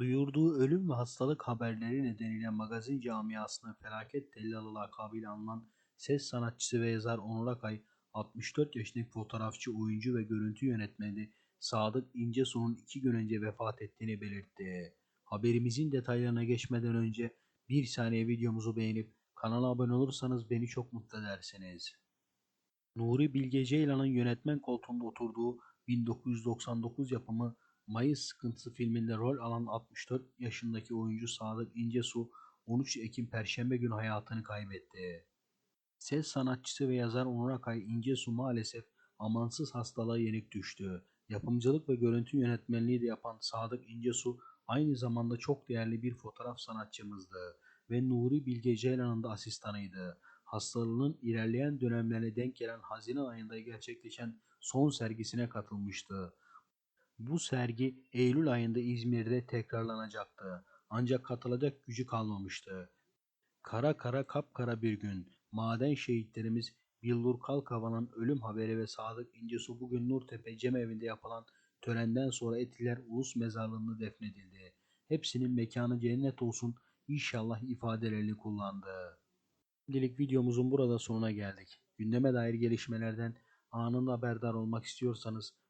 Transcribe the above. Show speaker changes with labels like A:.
A: Duyurduğu ölüm ve hastalık haberleri nedeniyle magazin camiasının felaket tellalı lakabıyla anılan ses sanatçısı ve yazar Onur Akay, 64 yaşındaki fotoğrafçı, oyuncu ve görüntü yönetmeni Sadık İncesu'nun iki gün önce vefat ettiğini belirtti. Haberimizin detaylarına geçmeden önce bir saniye videomuzu beğenip kanala abone olursanız beni çok mutlu edersiniz. Nuri Bilge Ceylan'ın yönetmen koltuğunda oturduğu 1999 yapımı Mayıs Sıkıntısı filminde rol alan 64 yaşındaki oyuncu Sadık İncesu 13 Ekim Perşembe günü hayatını kaybetti. Ses sanatçısı ve yazar Onur Akay İncesu maalesef amansız hastalığa yenik düştü. Yapımcılık ve görüntü yönetmenliği de yapan Sadık İncesu aynı zamanda çok değerli bir fotoğraf sanatçımızdı ve Nuri Bilge Ceylan'ın da asistanıydı. Hastalığının ilerleyen dönemlerine denk gelen Haziran ayında gerçekleşen son sergisine katılmıştı. Bu sergi Eylül ayında İzmir'de tekrarlanacaktı. Ancak katılacak gücü kalmamıştı. Kara kara kapkara bir gün maden şehitlerimiz Billur Kalkava'nın ölüm haberi ve Sadık İncesu bugün Nurtepe Cemevi'nde yapılan törenden sonra Etiler Ulus Mezarlığı'nda defnedildi. Hepsinin mekanı cennet olsun inşallah ifadelerini kullandı. Şimdilik videomuzun burada sonuna geldik. Gündeme dair gelişmelerden anında haberdar olmak istiyorsanız